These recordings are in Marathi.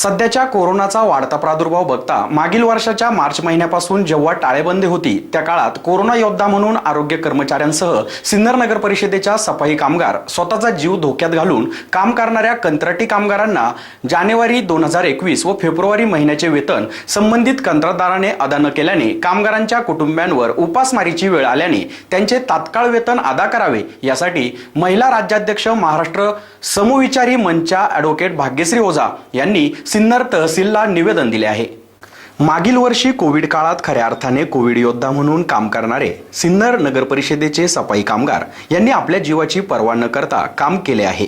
सध्याच्या कोरोनाचा वाढता प्रादुर्भाव बघता मागील वर्षाच्या मार्च महिन्यापासून जेव्हा टाळेबंदी होती त्या काळात कोरोना योद्धा म्हणून आरोग्य कर्मचाऱ्यांसह सिन्नर नगर परिषदेच्या सफाई कामगार स्वतःचा जीव धोक्यात घालून काम करणाऱ्या कंत्राटी कामगारांना जानेवारी दोन हजार एकवीस व फेब्रुवारी महिन्याचे वेतन संबंधित कंत्राटदाराने अदा न केल्याने कामगारांच्या कुटुंबियांवर उपासमारीची वेळ आल्याने त्यांचे तात्काळ वेतन अदा करावे यासाठी महिला राज्याध्यक्ष महाराष्ट्र समविचारी मंचा ॲडव्होकेट भाग्यश्री ओझा यांनी सिन्नर तहसीलला निवेदन दिले आहे. मागील वर्षी कोविड काळात खऱ्या अर्थाने कोविड योद्धा म्हणून काम करणारे सिन्नर नगर परिषदेचे सफाई कामगार यांनी आपल्या जीवाची पर्वा न करता काम केले आहे.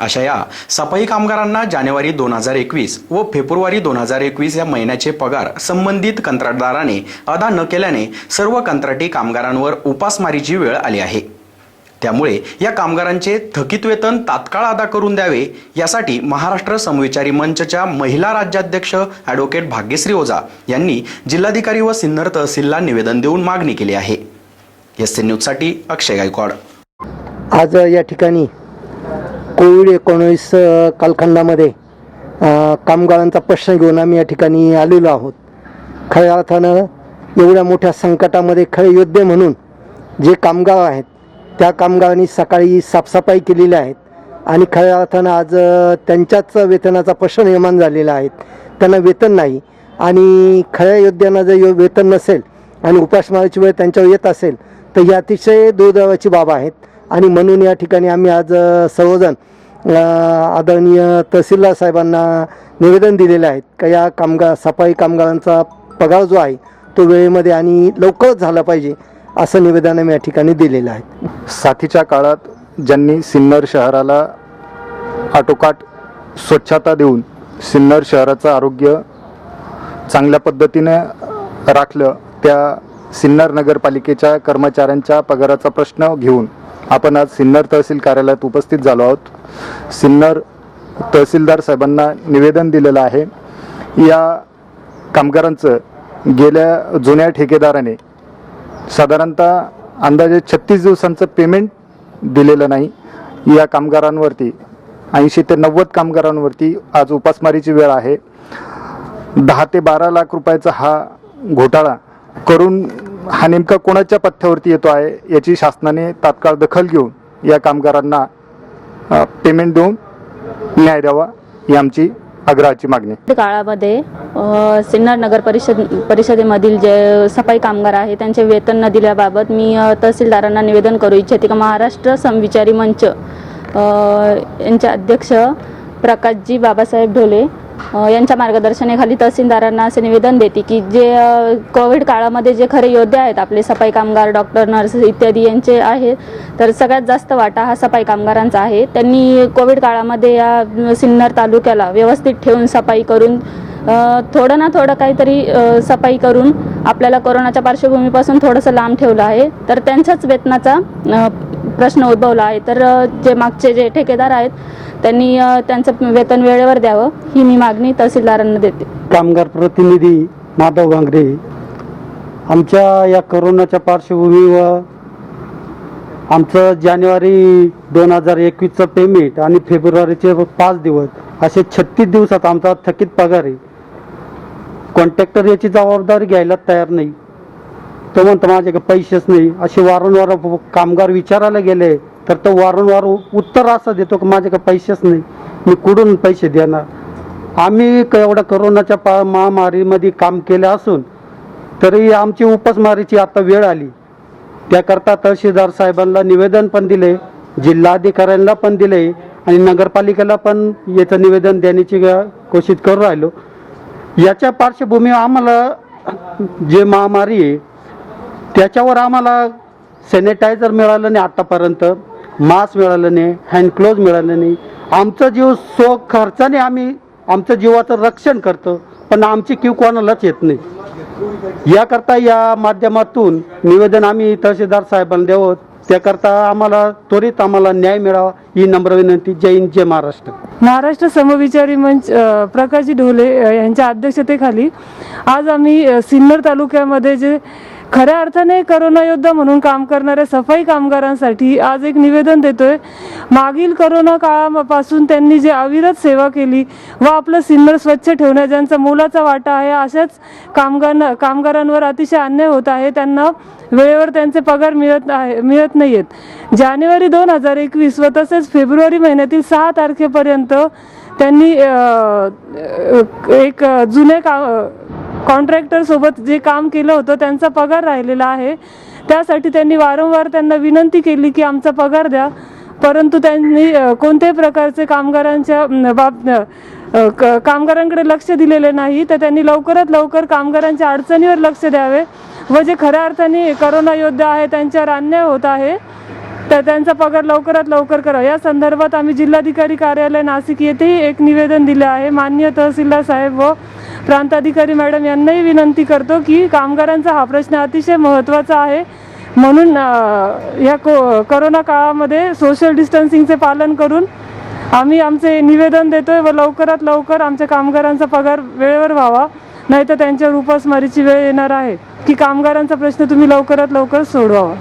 अशा या सफाई कामगारांना जानेवारी दोन हजार एकवीस व फेब्रुवारी दोन हजार एकवीस या महिन्याचे पगार संबंधित कंत्राटदाराने अदा न केल्याने सर्व कंत्राटी कामगारांवर उपासमारीची वेळ आली आहे. त्यामुळे या कामगारांचे थकीत वेतन तात्काळ अदा करून द्यावे यासाठी महाराष्ट्र समविचारी मंचच्या महिला राज्याध्यक्ष ॲडव्होकेट भाग्यश्री ओझा यांनी जिल्हाधिकारी व सिन्नर तहसीलला निवेदन देऊन मागणी केली आहे. एस सी न्यूजसाठी अक्षय गायकवाड. आज या ठिकाणी कोविड एकोणीस कालखंडामध्ये कामगारांचा प्रश्न घेऊन आम्ही या ठिकाणी आलेलो आहोत. खऱ्या अर्थानं एवढ्या मोठ्या संकटामध्ये खरे योद्धे म्हणून जे कामगार आहेत त्या कामगारांनी सकाळी साफसफाई केलेली आहेत. आणि खऱ्या अर्थानं आज त्यांच्याच वेतनाचा प्रश्न निर्माण झालेला आहे. त्यांना वेतन नाही. आणि खऱ्या योद्ध्यांना जर यो- वेतन नसेल आणि उपासमाराची वेळ त्यांच्यावर येत असेल तर ही अतिशय दुर्दैवाची बाब आहेत. आणि म्हणून या ठिकाणी आम्ही आज सर्वजण आदरणीय तहसीलदार साहेबांना निवेदन दिलेलं आहेत का या कामगार सफाई कामगारांचा पगार जो आहे तो वेळेमध्ये आणि लवकरच झाला पाहिजे. असं निवेदन आम्ही या ठिकाणी दिलेलं आहे. साथीच्या काळात ज्यांनी सिन्नर शहराला आटोकाट स्वच्छता देऊन सिन्नर शहराचं आरोग्य चांगल्या पद्धतीने राखलं त्या सिन्नर नगरपालिकेच्या कर्मचाऱ्यांच्या पगाराचा प्रश्न घेऊन आपण आज सिन्नर तहसील कार्यालयात उपस्थित झालो आहोत. सिन्नर तहसीलदार साहेबांना निवेदन दिलेलं आहे. या कामगारांचं गेल्या जुन्या ठेकेदाराने साधारणतः अंदाजे छत्तीस दिवसांचं पेमेंट दिलेलं नाही. या कामगारांवरती ऐंशी ते नव्वद कामगारांवरती आज उपासमारीची वेळ आहे. दहा ते बारा लाख रुपयाचा हा घोटाळा करून हा नेमका कोणाच्या पथ्यावरती येतो आहे याची शासनाने तात्काळ दखल घेऊन या कामगारांना पेमेंट देऊन न्याय द्यावा ही आमची आग्रहाची मागणी. काळामध्ये सिन्नर नगर परिषद परिषदेमधील जे सफाई कामगार आहे त्यांचे वेतन न दिल्याबाबत मी तहसीलदारांना निवेदन करू इच्छिते की महाराष्ट्र समविचारी मंच यांचे अध्यक्ष प्रकाशजी बाबासाहेब ढोले यांच्या मार्गदर्शनाखाली तहसीलदारांना असे निवेदन देते की जे कोविड काळामध्ये जे खरे योद्धे आहेत आपले सफाई कामगार डॉक्टर नर्स इत्यादी यांचे आहेत तर सगळ्यात जास्त वाटा हा सफाई कामगारांचा आहे. त्यांनी कोविड काळामध्ये या सिन्नर तालुक्याला व्यवस्थित ठेवून सफाई करून थोडं ना थोडं काहीतरी सफाई करून आपल्याला कोरोनाच्या पार्श्वभूमीपासून थोडंसं लांब ठेवलं आहे. तर त्यांच्याच वेतनाचा प्रश्न उद्भवला आहे. तर जे मागचे जे ठेकेदार आहेत त्यांनी त्यांचं वेतन वेळेवर द्यावं ही मी मागणी तहसीलदारांना देते. कामगार प्रतिनिधी माधव भांगरे आमच्या या करोनाच्या पार्श्वभूमीवर आमचं जानेवारी दोन हजार एकवीसचं पेमेंट आणि फेब्रुवारीचे पाच दिवस असे छत्तीस दिवसात आमचा थकीत पगार आहे. कॉन्ट्रॅक्टर याची जबाबदारी घ्यायला तयार नाही. तो म्हणतो माझ्याकडे पैसेच नाही. असे वारंवार कामगार विचारायला गेले तर तो वारंवार उत्तर असं देतो की माझ्याकडे पैसेच नाही. मी कुठून पैसे देणार? आम्ही एवढ्या करोनाच्या पा महामारीमध्ये काम केलं असून तरी आमची उपासमारीची आता वेळ आली. त्याकरता तहसीलदार साहेबांना निवेदन पण दिले जिल्हाधिकाऱ्यांना पण दिले आणि नगरपालिकेला पण याचं निवेदन देण्याची ग- कोशिश करू राहिलो. याच्या पार्श्वभूमीवर आम्हाला जे महामारी आहे त्याच्यावर आम्हाला सॅनिटायझर मिळालं नाही आत्तापर्यंत मास्क मिळालं नाही हँडक्लोज मिळालं नाही. आमचा जीव सो खर्चाने आम्ही आमचं जीवाचं रक्षण करतो पण आमची किव कोणालाच येत नाही. याकरता या माध्यमातून निवेदन आम्ही तहसीलदार साहेबांना द्यावं त्याकरता आम्हाला त्वरित आम्हाला न्याय मिळावा ही नम्र विनंती. जय हिंद जय महाराष्ट्र. महाराष्ट्र समविचारी मंच प्रकाशजी ढोले यांच्या अध्यक्षतेखाली आज आम्ही सिन्नर तालुक्यामध्ये जे खऱ्या अर्थाने करोना योद्धा म्हणून काम करणाऱ्या सफाई कामगारांसाठी आज एक निवेदन देतोय. मागील करोना काळापासून त्यांनी जे अविरत सेवा केली व आपलं सिन्नर स्वच्छ ठेवण्या ज्यांचा मोलाचा वाटा आहे अशाच कामगार कामगारांवर अतिशय अन्याय होत आहे. त्यांना वेळेवर त्यांचे पगार मिळत आहे मिळत नाही आहेत जानेवारी दोन हजार एकवीस व तसेच फेब्रुवारी महिन्यातील सहा तारखेपर्यंत त्यांनी एक जुने का कॉन्ट्रॅक्टरसोबत जे काम केलं होतं त्यांचा पगार राहिलेला आहे. त्यासाठी त्यांनी वारंवार त्यांना विनंती केली की आमचा पगार द्या. परंतु त्यांनी कोणत्याही प्रकारचे कामगारांच्या बाब क- कामगारांकडे लक्ष दिलेले नाही. तर त्यांनी लवकरात लवकर कामगारांच्या अडचणीवर लक्ष द्यावे व जे खऱ्या अर्थाने करोना योद्धा आहे त्यांच्यावर अन्याय होत आहे तर त्यांचा पगार लवकरात लवकर करा या संदर्भात आम्ही जिल्हाधिकारी कार्यालय नाशिक येथेही एक निवेदन दिले आहे. माननीय तहसीलदार साहेब व प्रांताधिकारी मॅडम यांनाही विनंती करतो की कामगारांचा हा प्रश्न अतिशय महत्त्वाचा आहे. म्हणून या को करोना काळामध्ये सोशल डिस्टन्सिंगचे पालन करून आम्ही आमचे निवेदन देतोय व लवकरात लवकर आमच्या कामगारांचा पगार वेळेवर व्हावा. नाहीतर त्यांच्यावर उपासमारीची वेळ येणार आहे. की कामगारांचा प्रश्न तुम्ही लवकरात लवकर सोडवावा.